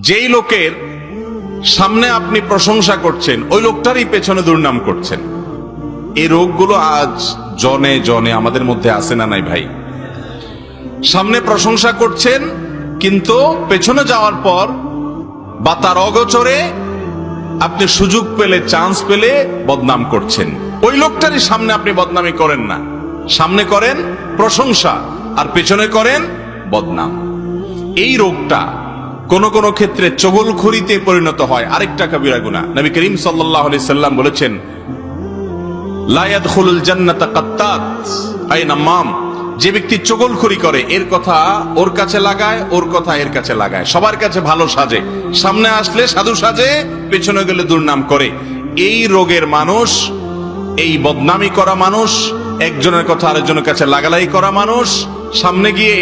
যেই লোকের সামনে আপনি প্রশংসা করছেন, ওই লোকটারই পেছনে দুর্নাম করছেন। এই রোগগুলো আজ জনে জনে আমাদের মধ্যে আসে না নাই ভাই? সামনে প্রশংসা করছেন, কিন্তু পেছনে যাওয়ার পর বা তার অগোচরে আপনি সুযোগ পেলে, চান্স পেলে বদনাম করছেন। ওই লোকটারই সামনে আপনি বদনামি করেন না। সামনে করেন প্রশংসা, আর পেছনে করেন বদনাম। এই রোগটা কোন কোন ক্ষেত্রে চগলখড়িতে পরিণত হয়। আরেকটা কবিরা গুণা। নবী করিম সাল্লাহ সাল্লাম বলেছেন লায়াদ খুলুল জান্নাতা কাত্তাত আই নাম্মাম যে ব্যক্তি চগলখড়ি করে, এর কথা ওর কাছে লাগায়, ওর কথা এর কাছে লাগায়। সবার কাছে ভালো সাজে। সামনে আসলে সাধু সাজে, পেছনে গেলে দুর্নাম করে। এই রোগের মানুষ, এই বদনামি করা মানুষ, একজনের কথা আরেকজনের কাছে লাগালাই করা মানুষ, সামনে গিয়ে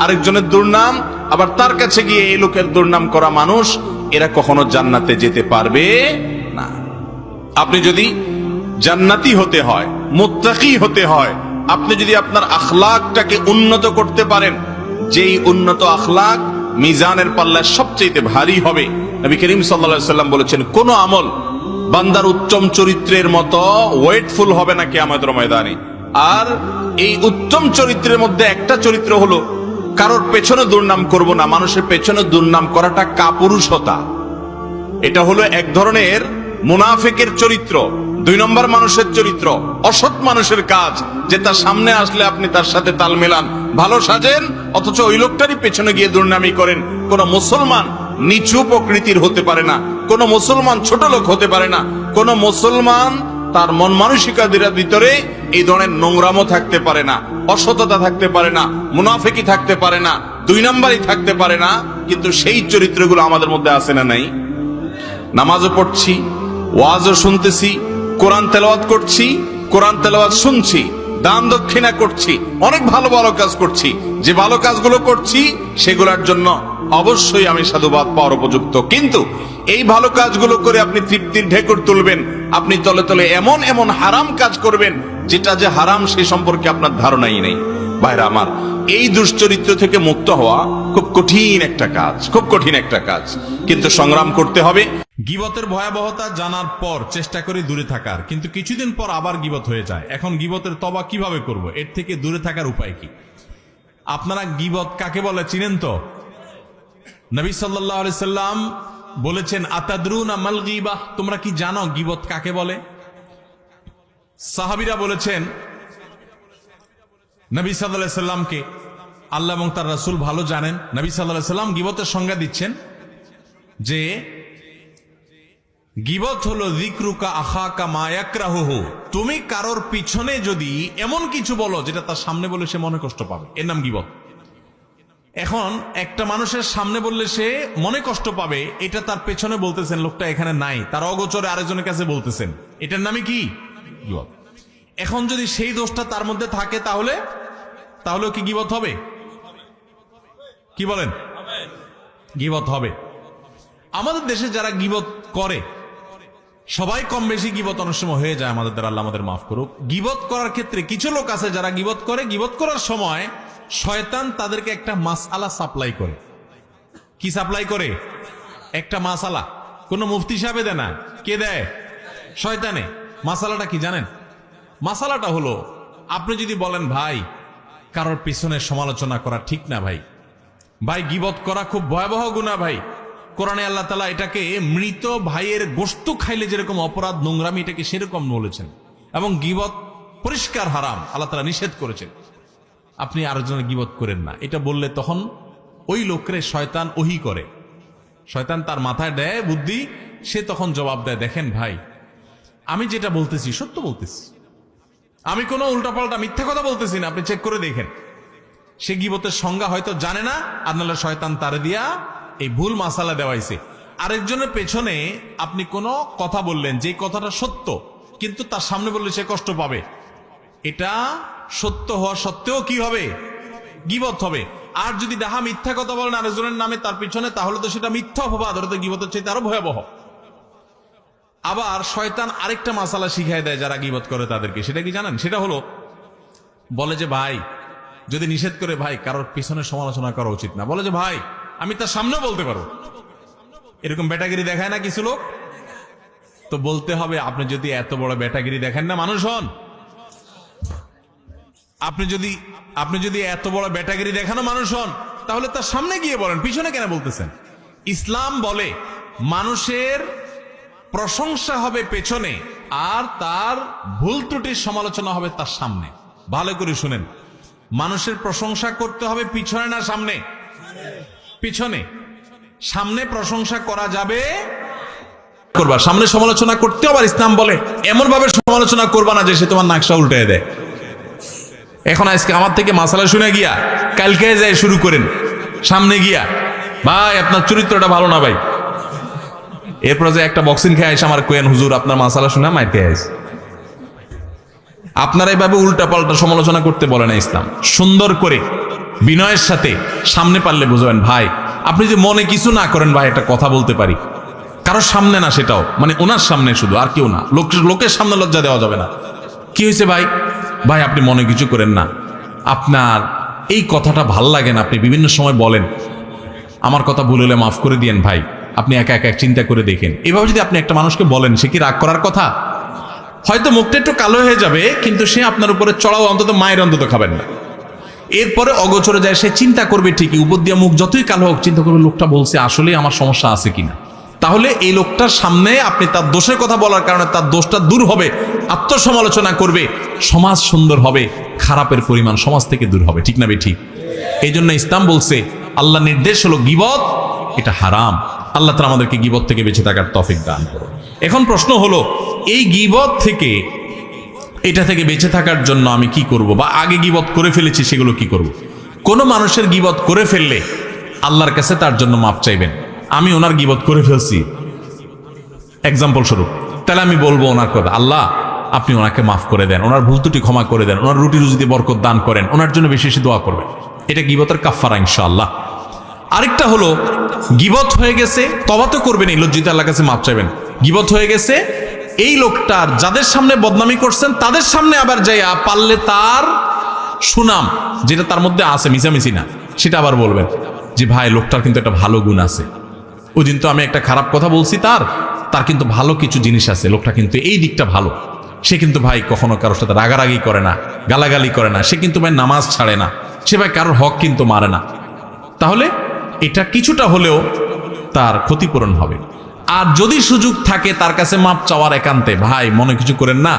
আরেকজনের দুর্নাম আবার তার কাছে গিয়ে এই লোকের দুর্নাম করা মানুষ, এরা কখনো জান্নাতে যেতে পারবে না। আপনি যদি জান্নাতি হতে হয়, মুত্তাকি হতে হয়, আপনি যদি আপনার আখলাকটাকে উন্নত করতে পারেন, যেই উন্নত আখলাক মিজানের পাল্লায় সবচেয়ে ভারী হবে। নবী করিম সাল্লা সাল্লাম বলেছেন, কোন আমল বান্দার উত্তম চরিত্রের মতো ওয়েটফুল হবে না আমাদের ময়দানে। আর এই উত্তম চরিত্রের মধ্যে একটা চরিত্র হলো কারোর পেছনে দুর্নাম করব না। মানুষের পেছনে দুর্নাম করাটা কাপুরুষতা। এটা হলো এক ধরনের মুনাফেকের চরিত্র। দুই নম্বর মানুষের চরিত্র, অসৎ মানুষের কাজ, যে তার সামনে আসলে আপনি তার সাথে তাল মেলান। ভালো সাজেন, অথচ ওই লোকটারই পেছনে গিয়ে দুর্নামি করেন। কোন মুসলমান নিচু প্রকৃতির হতে পারে না, কোন মুসলমান ছোট লোক হতে পারে না, কোন মুসলমান তার মন মানসিকাদের ভিতরে এই ধরনের নোংরামও থাকতে পারে না, অসততা থাকতে পারে না মুনাফেকি থাকতে পারে না, দুই নম্বরই থাকতে পারে না, কিন্তু সেই চরিত্রগুলো আমাদের মধ্যে আছে না নাই? নামাজও পড়ছি, ওয়াজও শুনতেছি, কোরআন তেলাওয়াত করছি, কোরআন তেলাওয়াত শুনছি, দান দক্ষিণা করছি, অনেক ভালো ভালো কাজ করছি, যে ভালো কাজগুলো করছি, সেগুলোর জন্য অবশ্যই আমি সাধুবাদ পাওয়ার উপযুক্ত। কিন্তু এই ভালো কাজগুলো করে আপনি তৃপ্তির ঢেকুর তুলবেন, আপনি তলে তলে এমন এমন হারাম কাজ করবেন, যেটা যে হারাম সে সম্পর্কে আপনার ধারণাই নেই। বাইরে আমার, এই দুশ্চরিত্র থেকে মুক্ত হওয়া খুব কঠিন একটা কাজ, খুব কঠিন একটা কাজ। কিন্তু সংগ্রাম করতে হবে। গিবতের ভয়াবহতা জানার পর চেষ্টা করি দূরে থাকার। কিন্তু কিছুদিন পর আবার গিবত হয়ে যায়। এখন গিবতের তবা কীভাবে করব? এর থেকে দূরে থাকার উপায় কি? আপনারা গিবত কাকে বলে চিনেন তো? নবী সাল্লাম বলেছেন, আতাদ্রুন আমাল গিবাহ তোমরা কি জানো গিবত কাকে বলে? সাহাবিরা বলেছেন, নবী সাল্লাহ সাল্লামকে আল্লাহ এবং তার রাসূল ভালো জানেন। নবী সাল্লাহ সাল্লাম গিবতের সংজ্ঞা দিচ্ছেন যে, গিবত হলো জিক্রুকা আখাকা মায়াকরাহু তুমি কারোর পিছনে যদি এমন কিছু বলো যেটা তার সামনে বলে সে মনে কষ্ট পাবে। এর নাম গিবত। এখন একটা মানুষের সামনে বললে সে মনে কষ্ট পাবে এটা তার পেছনে বলতেছেন লোকটা এখানে নাই তার অগোচরে আরেকজনের কাছে বলতেছেন। এটার নামে কি? গিবত। এখন যদি সেই দোষটা তার মধ্যে থাকে তাহলে তাহলে কি গিবত হবে? কি বলেন? গিবত হবে। আমাদের দেশে যারা গিবত করে সবাই কম বেশি গিবত অনেক সময় হয়ে যায় আমাদের দ্বারা আল্লাহ আমাদের মাফ করুক। গিবত করার ক্ষেত্রে কিছু লোক আছে যারা গিবত করে গিবত করার সময় শয়তান তাদেরকে একটা মাসআলা সাপ্লাই করে। কি সাপ্লাই করে? একটা মাসালা। কোন মুফতি সাহেবে দেয় না। কে দেয়? শয়তানে। মাসালাটা কি জানেন? মাসালাটা হলো, আপনি যদি বলেন, ভাই, কারোর পিছনে সমালোচনা করা ঠিক না ভাই। ভাই, গিবত করা খুব ভয়াবহ গুণা ভাই। কোরআনে আল্লাহ তালা এটাকে মৃত ভাইয়ের গোস্ত খাইলে যেরকম অপরাধ, নোংরামি এটাকে সেরকম বলেছেন। এবং গিবত পরিষ্কার হারাম, আল্লাহ তালা নিষেধ করেছেন। আপনি আরেকজনের গিবত করেন না। এটা বললে তখন ওই লোকরে শয়তান ওহি করে। শয়তান তার মাথায় দেয় বুদ্ধি, সে তখন জবাব দেয়, দেখেন ভাই, আমি যেটা বলতেছি সত্য বলতেছি। আমি কোনো উল্টাপাল্টা মিথ্যা কথা বলতেছি না, আপনি চেক করে দেখেন। সে গিবতের সংজ্ঞা হয়তো জানে না নাহলে শয়তান তারে দিয়া এই ভুল মাসালা দেওয়াইছে। আরেকজনের পেছনে আপনি কোনো কথা বললেন যে কথাটা সত্য, কিন্তু তার সামনে বললে সে কষ্ট পাবে। এটা সত্য হওয়া সত্ত্বেও কি হবে? গিবত হবে। আর যদি ডাহা মিথ্যা কথা বলেন আরেকজনের নামে তার পিছনে, তাহলে তো সেটা মিথ্যা অপবাদ, ওটা তো গিবতের চাইতে আরও ভয়াবহ। আবার শয়তান আরেকটা মাসালা শিখাই দেয় যারা গিবত করে তাদেরকে। সেটা কি জানেন? সেটা হলো, বলে যে, ভাই, যদি নিষেধ করে, ভাই, কারোর পিছনে সমালোচনা করা উচিত না। বলে যে, ভাই, আমি তার সামনেও বলতে পারব। এরকম বেটাগিরি দেখায় না কিছু লোক? তো বলতে হবে, আপনি যদি এত বড় বেটাগিরি দেখেন না, মানুষ হন। আপনি যদি আপনি যদি এত বড় বেটাগিরি দেখানো মানুষ হন, তাহলে তার সামনে গিয়ে বলেন, পিছনে কেন বলতেছেন? ইসলাম বলে, মানুষের প্রশংসা হবে পেছনে, আর তার ভুল ত্রুটির সমালোচনা হবে তার সামনে। ভালো করে শুনেন। মানুষের প্রশংসা করতে হবে পিছনে না সামনে? পিছনে। সামনে প্রশংসা করা যাবে করবা। সামনে সমালোচনা করতে আবার ইসলাম বলে এমন ভাবে সমালোচনা করবা না যে সে তোমার নাকশা উল্টে দেয়। এখন আজকে আমার থেকে মাসালা শুনে গিয়া, কালকে যায় শুরু করেন, সামনে গিয়া, ভাই, আপনার চরিত্রটা ভালো না ভাই। এরপর যে একটা বক্সিং খেয়ে আসে আমার কোয়েন, হুজুর, আপনার মাসালা শুনে মাইতে আস আপনারা এইভাবে উল্টা পাল্টা সমালোচনা করতে বলে না ইসলাম। সুন্দর করে, বিনয়ের সাথে সামনে পারলে বুঝবেন, ভাই, আপনি যে মনে কিছু না করেন, ভাই, একটা কথা বলতে পারি। কারোর সামনে না সেটাও মানে ওনার সামনে শুধু, আর কেউ না। লোক লোকের সামনে লজ্জা দেওয়া যাবে না। কি হয়েছে ভাই? ভাই, আপনি মনে কিছু করেন না। আপনার এই কথাটা ভালো লাগে না, আপনি বিভিন্ন সময় বলেন। আমার কথা ভুল হলে মাফ করে দিয়েন ভাই, আপনি একা একা চিন্তা করে দেখেন। এভাবে যদি আপনি একটা মানুষকে বলেন, সে কি রাগ করার কথা? হয়তো মুখটা একটু কালো হয়ে যাবে, কিন্তু সে আপনার উপরে চড়াও, অন্তত মায়ের অন্তত খাবেন না। এরপরে অগোচরে যায়, সে চিন্তা করবে ঠিকই, উপর দিয়ে মুখ যতই কালো হোক, চিন্তা করবে লোকটা বলছে, আসলেই আমার সমস্যা আছে কিনা। তাহলে এই লোকটার সামনে আপনি তার দোষের কথা বলার কারণে তার দোষটা দূর হবে, আত্মসমালোচনা করবে, সমাজ সুন্দর হবে, খারাপের পরিমাণ সমাজ থেকে দূর হবে, ঠিক না বে ঠিক এই জন্য ইসলাম বলছে আল্লাহ নির্দেশ হলো গিবত, এটা হারাম। আল্লাহ তালা আমাদেরকে গিবত থেকে বেঁচে থাকার তফিক দান করো এখন প্রশ্ন হলো, এই গিবত থেকে, এটা থেকে বেঁচে থাকার জন্য আমি কি করব বা আগে গিবত করে ফেলেছি, সেগুলো কি করব? কোনো মানুষের গিবত করে ফেললে আল্লাহর কাছে তার জন্য মাপ চাইবেন। আমি ওনার গিবত করে ফেলছি। এক্সাম্পল স্বরূপ। তাহলে আমি বলব ওনার কথা, আল্লাহ, আপনি ওনাকে মাফ করে দেন, ওনার ভুল ত্রুটি ক্ষমা করে দেন, ওনার রুটি রুজিতে বরকত দান করেন, ওনার জন্য বেশি বেশি দোয়া করবেন। এটা গিবতের কাফারা ইনশাআল্লাহ। আরেকটা হলো, গিবত হয়ে গেছে, তবা তো করবেন এই লজ্জিত আল্লাহ কাছে মাপ চাইবেন। গিবত হয়ে গেছে, এই লোকটার যাদের সামনে বদনামি করছেন, তাদের সামনে আবার যাইয়া পারলে তার সুনাম, যেটা তার মধ্যে আছে, মিশামিশি না, সেটা আবার বলবেন যে, ভাই, লোকটার কিন্তু একটা ভালো গুণ আছে। ওই দিন তো আমি একটা খারাপ কথা বলছি তার তার কিন্তু ভালো কিছু জিনিস আছে, লোকটা কিন্তু এই দিকটা ভালো। সে কিন্তু ভাই কখনো কারোর সাথে রাগারাগি করে না, গালাগালি করে না, সে কিন্তু ভাই নামাজ ছাড়ে না, সে ভাই কারোর হক কিন্তু মারে না। তাহলে এটা কিছুটা হলেও তার ক্ষতিপূরণ হবে। আর যদি সুযোগ থাকে তার কাছে মাপ চাওয়ার একান্তে, ভাই, মনে কিছু করেন না,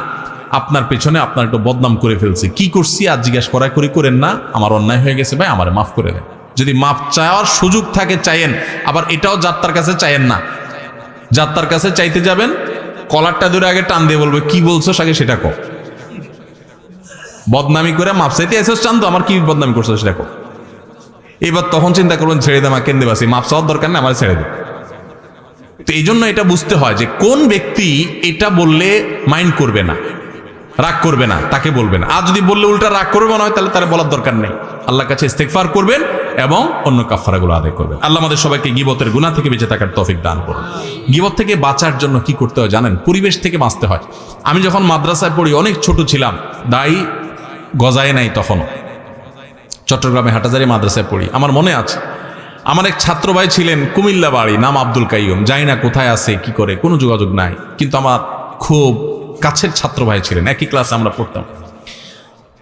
আপনার পেছনে আপনার একটু বদনাম করে ফেলছে। কি করছি? আর জিজ্ঞাসা করা করি করেন না, আমার অন্যায় হয়ে গেছে ভাই, আমার মাফ করে দেন। যদি মাপ চাওয়ার সুযোগ থাকে চাইয়েন, আবার এটাও যাত্রার কাছে চাইয়েন না। যাত্রার কাছে চাইতে যাবেন, কলারটা ধরে আগে টান দিয়ে বলবে, কি বলছো আগে সেটা কো বদনামি করে মাপ চাইতে এসেছ চান তো, আমার কি বদনামি করছ সেটা কো এবার তখন চিন্তা করবেন, ছেড়ে দে আমাকে কেন্দ্রে বাসি মাপ চাওয়ার দরকার নেই, আমার ছেড়ে দে। তো এই জন্য এটা বুঝতে হয় যে কোন ব্যক্তি এটা বললে মাইন্ড করবে না। রাগ করবে না, তাকে বলবে না আর যদি বললে উল্টা রাগ করবে না হয়, তাহলে তার বলার দরকার নেই। আল্লাহর কাছে ইস্তেকফার করবেন এবং অন্য কাফারাগুলো আদায় করবেন। আল্লাহ আমাদের সবাইকে গিবতের গুণা থেকে বেঁচে থাকার তফিক দান করুন। গিবত থেকে বাঁচার জন্য কি করতে হয় জানেন? পরিবেশ থেকে বাঁচতে হয়। আমি যখন মাদ্রাসায় পড়ি, অনেক ছোট ছিলাম দায়ী গজায় নাই তখনও। চট্টগ্রামে হাটাজারি মাদ্রাসায় পড়ি। আমার মনে আছে, আমার এক ছাত্র ভাই ছিলেন কুমিল্লা বাড়ি, নাম আব্দুল কাইয়ুম। জানি না কোথায় আছে, কি করে, কোনো যোগাযোগ নাই। কিন্তু আমার খুব কাছের ছাত্র ভাই ছিলেন, একই ক্লাসে আমরা পড়তাম।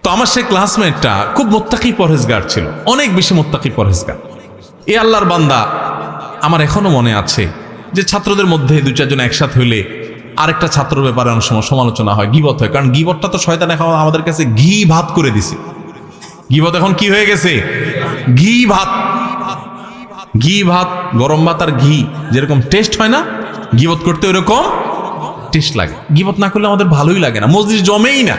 তো আমার সেই ক্লাসমেটটা খুব মোত্তাকি পরহেজগার ছিল, অনেক বেশি মোত্তাকি পরহেজগার। এ আল্লাহর বান্দা, আমার এখনও মনে আছে যে ছাত্রদের মধ্যে দু চারজন একসাথে হইলে আরেকটা ছাত্রের ব্যাপারে অনেক সময় সমালোচনা হয়, গিবত হয়। কারণ গিবতটা তো শয়তান এখন আমাদের কাছে ঘি ভাত করে দিছে। গিবত এখন কি হয়ে গেছে? ঘি ভাত। ঘি ভাত, গরম ভাত আর ঘি, যেরকম টেস্ট হয় না, গিবত করতে ওরকম টেস্ট লাগে। গিবত না করলে আমাদের ভালোই লাগে না। মসজিদ জমেই না।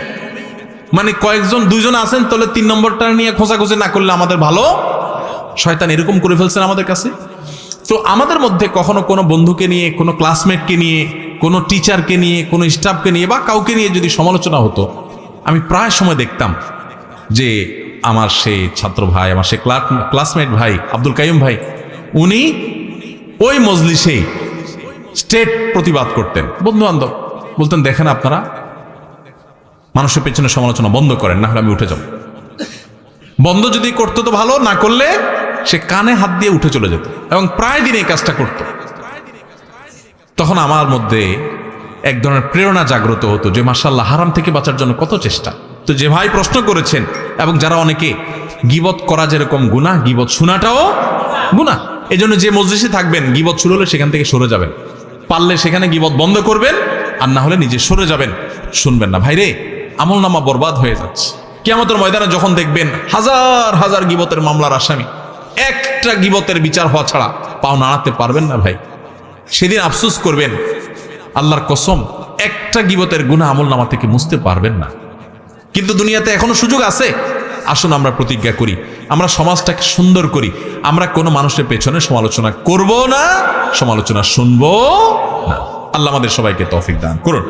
মানে কয়েকজন, দুইজন আছেন, তাহলে তিন নম্বরটা নিয়ে খোঁচাখুচি না করলে আমাদের ভালো? শয়তান এরকম করে ফেলছেন আমাদের কাছে? তো আমাদের মধ্যে কখনো কোনো বন্ধুকে নিয়ে, কোনো ক্লাসমেটকে নিয়ে, কোনো টিচারকে নিয়ে, কোনো স্টাফকে নিয়ে বা কাউকে নিয়ে যদি সমালোচনা হতো, আমি প্রায় সময় দেখতাম যে আমার সে ছাত্র ভাই, আমার সেই ক্লাসমেট ভাই, আব্দুল কাইম ভাই, উনি ওই মজলিসেই স্টেট প্রতিবাদ করতেন। বন্ধু বান্ধব বলতেন, দেখেন আপনারা, মানুষের পেছনে সমালোচনা বন্ধ করেন, না হলে আমি উঠে যাব। বন্ধ যদি করতো তো ভালো, না করলে সে কানে হাত দিয়ে উঠে চলে যেত এবং প্রায় দিন এই কাজটা করত। তখন আমার মধ্যে এক ধরনের প্রেরণা জাগ্রত হতো যে মাসাল্লাহ হারাম থেকে বাঁচার জন্য কত চেষ্টা। তো যে ভাই প্রশ্ন করেছেন, এবং যারা অনেকে গিবত করা যেরকম গুনাহ, গিবত শোনাটাও গুনাহ। এই জন্য যে মজলিসে থাকবেন, গিবত শুরু হলে সেখান থেকে সরে যাবেন। পারলে সেখানে গিবত বন্ধ করবেন, আর না হলে নিজে সরে যাবেন। শুনবেন না, ভাইরে আমল নামা বরবাদ হয়ে যাচ্ছে। কিয়ামতের ময়দানে যখন দেখবেন হাজার হাজার গিবতের মামলার আসামি, একটা গিবতের বিচার হওয়া ছাড়া পাও নাড়াতে পারবেন না, ভাই। সেদিন আফসুস করবেন, আল্লাহর কসম, একটা গিবতের গুণা আমল নামা থেকে মুছতে পারবেন না। কিন্তু দুনিয়াতে এখনও সুযোগ আছে। আসুন আমরা প্রতিজ্ঞা করি আমরা সমাজটাকে সুন্দর করি। আমরা কোনো মানুষের পেছনে সমালোচনা করব না, সমালোচনা শুনব না। আল্লাহ আমাদের সবাইকে তফিক দান করুন।